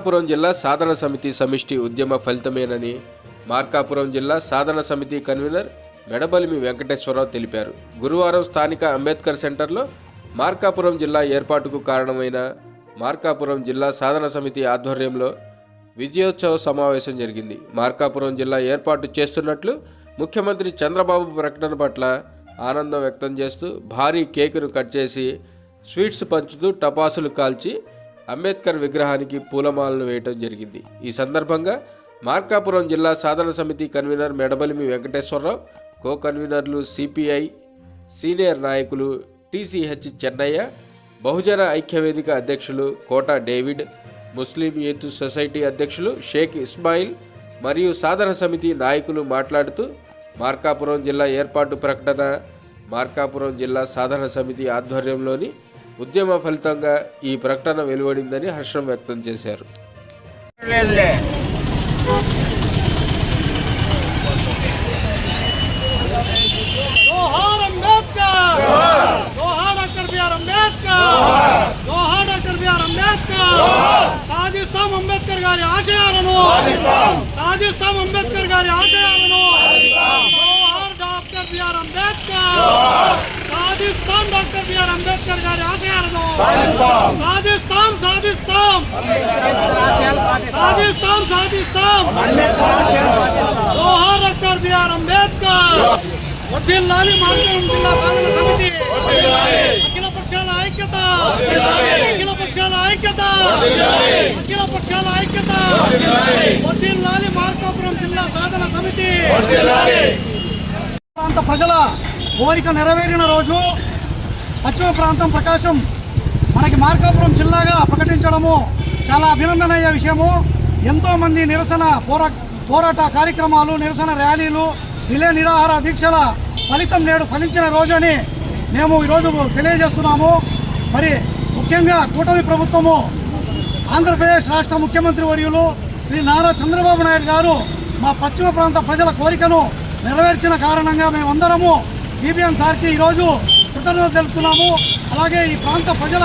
మార్కాపురం జిల్లా సాధన సమితి సమిష్టి ఉద్యమ ఫలితమేనని మార్కాపురం జిల్లా సాధన సమితి కన్వీనర్ మెడబలిమి వెంకటేశ్వరరావు తెలిపారు. గురువారం స్థానిక అంబేద్కర్ సెంటర్లో మార్కాపురం జిల్లా ఏర్పాటుకు కారణమైన మార్కాపురం జిల్లా సాధన సమితి ఆధ్వర్యంలో విజయోత్సవ సమావేశం జరిగింది. మార్కాపురం జిల్లా ఏర్పాటు చేస్తున్నట్లు ముఖ్యమంత్రి చంద్రబాబు ప్రకటన పట్ల ఆనందం వ్యక్తం చేస్తూ భారీ కేకును కట్ చేసి స్వీట్స్ పంచుతూ టపాసులు కాల్చి అంబేద్కర్ విగ్రహానికి పూలమాలను వేయటం జరిగింది. ఈ సందర్భంగా మార్కాపురం జిల్లా సాధన సమితి కన్వీనర్ మెడబలిమి వెంకటేశ్వరరావు కో కన్వీనర్లు సిపిఐ సీనియర్ నాయకులు T C H Chennaiah Bahujana Aikyavedika అధ్యక్షులు Kota David Muslim youth society అధ్యక్షులు షేక్ ఇస్మాయిల్ మరియు సాధన సమితి నాయకులు మాట్లాడుతూ మార్కాపురం జిల్లా ఏర్పాటు ప్రకటన మార్కాపురం జిల్లా సాధన సమితి ఆధ్వర్యంలోని ఉద్యమ ఫలితంగా ఈ ప్రకటన వెలువడిందని హర్షం వ్యక్తం చేశారు. Ambedkar! B R Ambedkar! Ambedkar! సాధిస్తాం అంబేద్కర్ గారి ఆశయాలను! సాధిస్తాం అంబేద్కర్ గారి ఆశయాలను! Doctor B R Ambedkar! సాధిస్తాం డాక్టర్ బిఆర్ అంబేద్కర్ గారి ఆశయాలను సాధిస్తాం. సాధిస్తాం సాధిస్తాం. సాధిస్తాం జోహార్ డాక్టర్ బిఆర్ అంబేద్కర్. వర్ధిల్లాలి మార్గం జిల్లా సాధన సమితి. అఖిల పక్షాల ఐక్యత. అఖిల పక్షాల ఐక్యత. అఖిల పక్షాల ఐక్యత. మార్కాపురం జిల్లా సాధన సమితి. ప్రాంత ప్రజల కోరిక నెరవేరిన రోజు పశ్చిమ ప్రాంతం ప్రకాశం మనకి మార్కాపురం జిల్లాగా ప్రకటించడము చాలా అభినందనీయ విషయము. ఎంతోమంది నిరసన పోరా పోరాట కార్యక్రమాలు నిరసన ర్యాలీలు రిలే నిరాహార దీక్షల ఫలితం నేడు ఫలించిన రోజని మేము ఈరోజు తెలియజేస్తున్నాము. మరి ముఖ్యంగా కూటమి ప్రభుత్వము ఆంధ్రప్రదేశ్ రాష్ట్ర ముఖ్యమంత్రి వర్యులు శ్రీ నారా చంద్రబాబు నాయుడు గారు మా పశ్చిమ ప్రాంత ప్రజల కోరికను నెరవేర్చిన కారణంగా మేమందరము సిపిఎం సార్కి ఈరోజు కృతజ్ఞత తెలుపుతున్నాము అలాగే ఈ ప్రాంత ప్రజల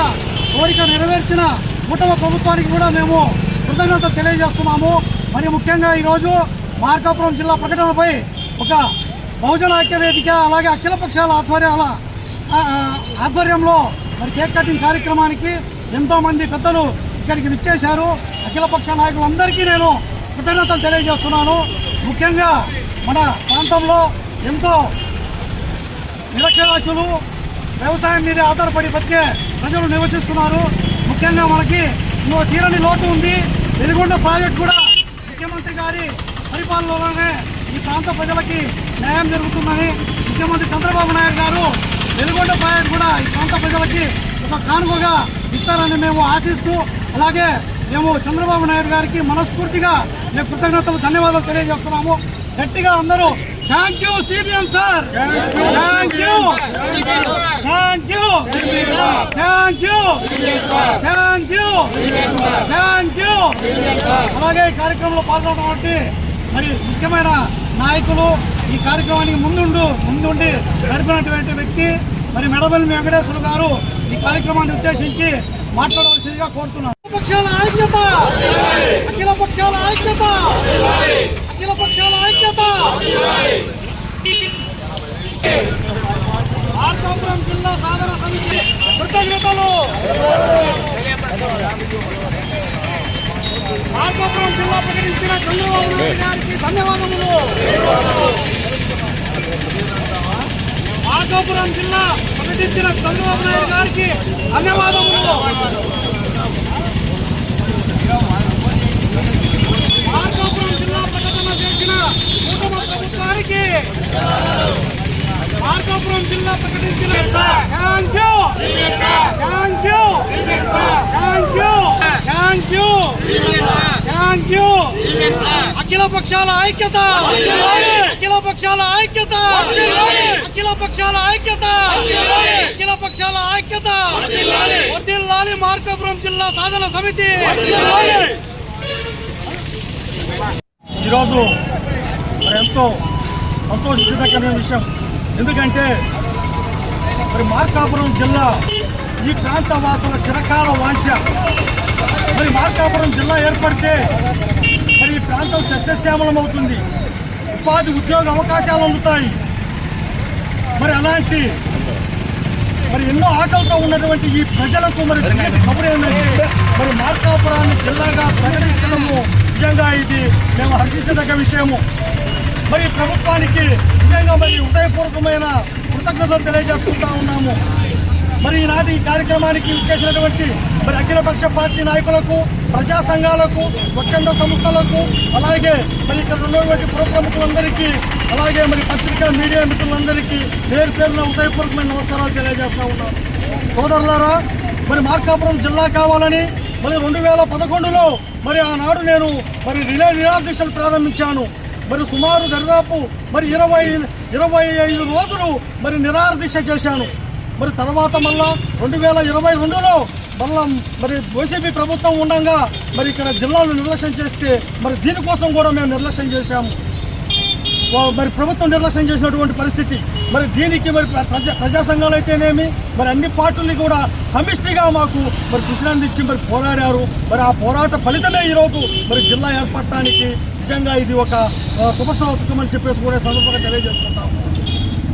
కోరిక నెరవేర్చిన కుటుంబ ప్రభుత్వానికి కూడా మేము కృతజ్ఞత తెలియజేస్తున్నాము. మరి ముఖ్యంగా ఈరోజు మార్కాపురం జిల్లా ప్రకటనపై ఒక బహుజన ఐక్య వేదిక అలాగే అఖిల పక్షాల ఆధ్వర్యాల ఆధ్వర్యంలో మరి కేక్ కటింగ్ కార్యక్రమానికి ఎంతోమంది పెద్దలు ఇక్కడికి విచ్చేశారు. అఖిల పక్ష నాయకులందరికీ నేను కృతజ్ఞతలు తెలియజేస్తున్నాను. ముఖ్యంగా మన ప్రాంతంలో ఎంతో నిరక్షరాస్యులు వ్యవసాయం మీద ఆధారపడి బతికే ప్రజలు నివసిస్తున్నారు. ముఖ్యంగా మనకి ఇంకో తీరని లోటు ఉంది. వెలుగొండ ప్రాజెక్ట్ కూడా ముఖ్యమంత్రి గారి పరిపాలనలోనే ఈ ప్రాంత ప్రజలకి న్యాయం జరుగుతుందని ముఖ్యమంత్రి చంద్రబాబు నాయుడు గారు వెలుగొండ ప్రాజెక్ట్ కూడా ఈ ప్రాంత ప్రజలకి ఒక కానుకగా ఇస్తారని మేము ఆశిస్తూ అలాగే మేము చంద్రబాబు నాయుడు గారికి మనస్ఫూర్తిగా మేము కృతజ్ఞతలు ధన్యవాదాలు తెలియజేస్తున్నాము. గట్టిగా అందరూ thank you CBM sir thank you thank you thank you thank you thank you అలాగే ఈ కార్యక్రమంలో పాల్గొన్నటువంటి మరి ముఖ్యమైన నాయకులు ఈ కార్యక్రమానికి ముందుండు ముందుండి నడిపినటువంటి వ్యక్తి మరి మెడబల్లి వెంకటేశ్వర గారు ఈ కార్యక్రమాన్ని ఉద్దేశించి మాట్లాడవలసిందిగా కోరుతున్నాను. పక్షాల ఐక్యత! అఖిల పక్షాల ఐక్యత! అఖిల పక్షాల మార్కాపురం జిల్లా సాధన సమితి కృతజ్ఞతలు మార్కాపురం జిల్లా ప్రకటించిన చంద్రబాబు నాయుడు గారికి ధన్యవాదములు మార్కాపురం జిల్లా ప్రకటించిన చంద్రబాబు నాయుడు గారికి ధన్యవాదములు మార్కాపురం జిల్లా ప్రకటన చేసిన కుటుంబ ప్రభుత్వానికి మార్కాపురం జిల్లా ప్రకటించిన thank you. Thank you. Thank you. Thank you. Thank you. అఖిల పక్షాల ఐక్యత. అఖిల పక్షాల ఐక్యత. అఖిల పక్షాల ఐక్యత. అఖిల పక్షాల ఐక్యత. వర్ధిల్లాలి మార్కాపురం జిల్లా సాధన సమితి. ఈరోజు ఎంతో సంతోషించదగ్గ విషయం. ఎందుకంటే మరి మార్కాపురం జిల్లా ఈ ప్రాంత వాసుల చిరకాల వాంఛ. మరి మార్కాపురం జిల్లా ఏర్పడితే మరి ఈ ప్రాంతం సస్యశ్యామలం అవుతుంది. ఉపాధి ఉద్యోగ అవకాశాలు అందుతాయి. మరి అలాంటి మరి ఎన్నో ఆశలతో ఉన్నటువంటి ఈ ప్రజలకు మరి కబురు ఏంటంటే మరి మార్కాపురాన్ని జిల్లాగా ప్రకటించడము నిజంగా ఇది మేము హర్షించదగ్గ విషయము. మరి ప్రభుత్వానికి నిజంగా మరి హృదయపూర్వకమైన కృతజ్ఞతలు తెలియజేసుకుంటా ఉన్నాము. మరి ఈనాటి ఈ కార్యక్రమానికి ఇచ్చేసినటువంటి మరి అఖిలపక్ష పార్టీ నాయకులకు ప్రజా సంఘాలకు స్వచ్ఛంద సంస్థలకు అలాగే మరి ఇక్కడ ఉన్నటువంటి పుర ప్రముఖులందరికీ అలాగే మరి పత్రికా మీడియా మిత్రులందరికీ పేరు పేరున హృదయపూర్వకమైన నమస్కారాలు తెలియజేస్తూ ఉన్నాను సోదరులారా మరి మార్కాపురం జిల్లా కావాలని మరి రెండు వేల పదకొండులో మరి ఆనాడు నేను మరి రిలే నిరాదీక్షలు ప్రారంభించాను. మరి సుమారు దరిదాపు మరి ఇరవై ఇరవై ఐదు రోజులు మరి నిరాదీక్ష చేశాను. మరి తర్వాత మళ్ళా రెండు వేల ఇరవై రెండులో మళ్ళా మరి వైసీపీ ప్రభుత్వం ఉండగా మరి ఇక్కడ జిల్లాలు నిర్లక్ష్యం చేస్తే మరి దీనికోసం కూడా మేము నిర్లక్ష్యం చేశాము. మరి ప్రభుత్వం నిర్లక్ష్యం చేసినటువంటి పరిస్థితి. మరి దీనికి మరి ప్ర- ప్రజా ప్రజా సంఘాలు అయితేనేమి? మరి అన్ని పార్టీలు కూడా సమిష్టిగా మాకు మరి కృషి ఇచ్చి మరి పోరాడారు. మరి ఆ పోరాట ఫలితమే ఈరోజు మరి జిల్లా ఏర్పడటానికి నిజంగా ఇది ఒక శుభ శుభ అని చెప్పేసి కూడా సందర్భంగా తెలియజేస్తున్నాం.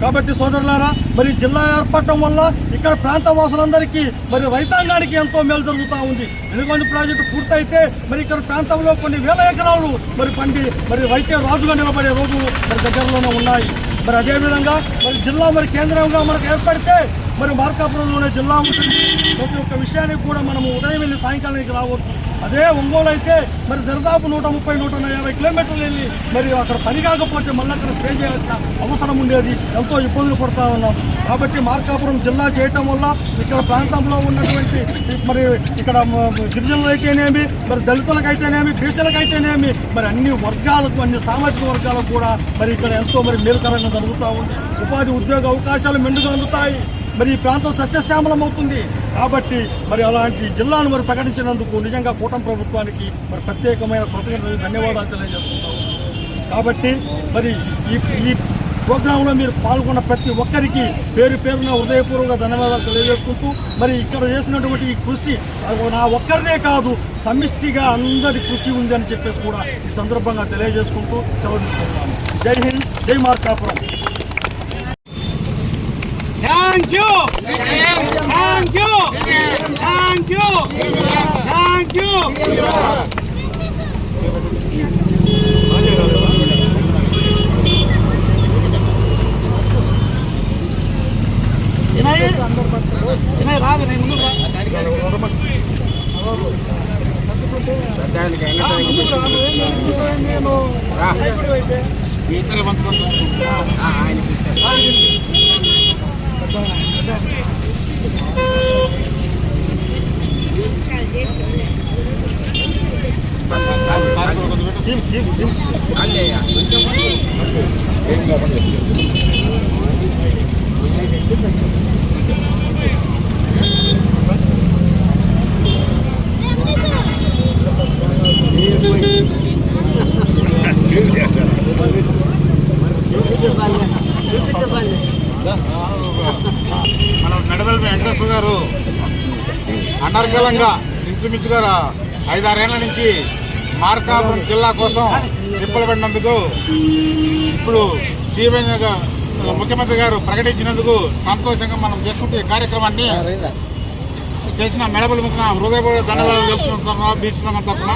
కాబట్టి సోదరులారా మరి జిల్లా ఏర్పడటం వల్ల ఇక్కడ ప్రాంత వాసులందరికీ మరి రైతాంగానికి ఎంతో మేలు జరుగుతూ ఉంది. వెనుగొండ ప్రాజెక్టు పూర్తయితే మరి ఇక్కడ ప్రాంతంలో కొన్ని వేల ఎకరాలు మరి పండి మరి రైతే రాజుగా నిలబడే రోజు మరి దగ్గరలోనే ఉన్నాయి. మరి అదేవిధంగా మరి జిల్లా మరి కేంద్రంగా మనకు ఏర్పడితే మరి మార్కాపురంలోనే జిల్లా ఉంటుంది. ప్రతి ఒక్క విషయానికి కూడా మనము ఉదయం వెళ్ళి సాయంకాలానికి రావచ్చు. అదే ఒంగోలు అయితే మరి దరిదాపు నూట ముప్పై నూట యాభై కిలోమీటర్లు వెళ్ళి మరి అక్కడ పని కాకపోతే మళ్ళీ అక్కడ స్టే చేయాల్సిన అవసరం ఉండేది. ఎంతో ఇబ్బందులు పడుతూ ఉన్నాం. కాబట్టి మార్కాపురం జిల్లా చేయటం వల్ల ఇక్కడ ప్రాంతంలో ఉన్నటువంటి మరి ఇక్కడ గిరిజనులైతేనేమి గిరిజనులకైతేనేమి మరి దళితులకైతేనేమి బీసీలకైతేనేమి మరి అన్ని వర్గాలకు అన్ని సామాజిక వర్గాలకు కూడా మరి ఇక్కడ ఎంతో మరి మేలుకరంగా జరుగుతూ ఉంది. ఉపాధి ఉద్యోగ అవకాశాలు మెండుగా అందుతాయి. మరి ఈ ప్రాంతం సస్యశ్యామలం అవుతుంది కాబట్టి మరి అలాంటి జిల్లాను మరి ప్రకటించినందుకు నిజంగా కూటమి ప్రభుత్వానికి మరి ప్రత్యేకమైన కృతజ్ఞతలు ధన్యవాదాలు తెలియజేస్తున్నాం. కాబట్టి మరి ఈ ఈ ప్రోగ్రాంలో మీరు పాల్గొన్న ప్రతి ఒక్కరికి పేరు పేరున హృదయపూర్వక ధన్యవాదాలు తెలియజేసుకుంటూ మరి ఇక్కడ చేసినటువంటి ఈ కృషి అది నా ఒక్కరిదే కాదు సమిష్టిగా అందరి కృషి ఉంది అని చెప్పేసి కూడా ఈ సందర్భంగా తెలియజేసుకుంటూ సెలవు Jai Hind Jai Markapuram. Thank you thank you thank you thank you Vinay Vinay రా వినయ్ ముందు రా. రా, ముందుకు రా, నువ్వేం- నువ్వేం నేను సైకిల్ అయితే మన మెడబల్ వెంకటేశ్వర గారు అనర్గళంగా ఇంచుమించుగా ఐదారేళ్ళ నుంచి మార్కాపురం జిల్లా కోసం తిప్పలు పడినందుకు ఇప్పుడు సీఎం ముఖ్యమంత్రి గారు ప్రకటించినందుకు సంతోషంగా మనం చేసుకుంటే కార్యక్రమాన్ని చేసిన మెడబల్ ముఖ్య హృదయపూర్వక ధన్యవాదాలు చెప్తున్నాం బీసీ సంఘం తరఫున.